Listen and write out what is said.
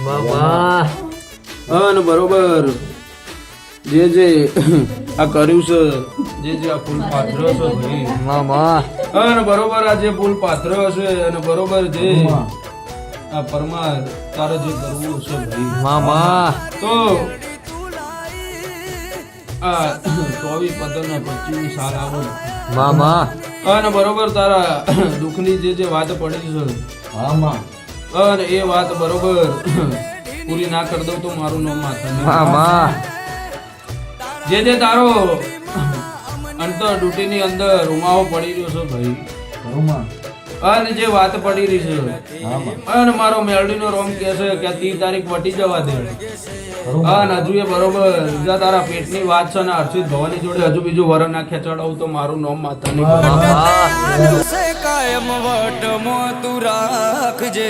મામા અને બરોબર. જે જે આ કર્યું છે જે જે આ ફૂલ પાત્ર છે ભાઈ. મામા અને બરોબર આ જે ફૂલ પાત્ર હશે અને બરોબર જે આ પરમાર તારે જે કરવું છે ભાઈ. મામા તો આ ચોવીસ પંદર ને પચીસ સાલ આવો. મામા અને બરોબર તારા દુઃખની જે જે વાત પડી છે. અને એ વાત બરોબર. પૂરી ના કરી દઉં તો મારું નામ માથા જે જે તારો અંતર ડ્યુટીની અંદર રૂમાઓ પડી રહ્યો છે ભાઈ. અને જે વાત પડી રહી છે. અને મારો મેલડીનો રોમ કહે છે કે ત્રીસ તારીખ વટી જવા દે. અને હજુ એ બરોબર બીજા તારા પેટની વાત છે ને હર્ષિત ભવાની જોડે હજુ બીજું વરણ ના ખેંચાડાવું તો મારું નામ માતા નહીં મામા સે કાયમ વટમો તું રાખજે.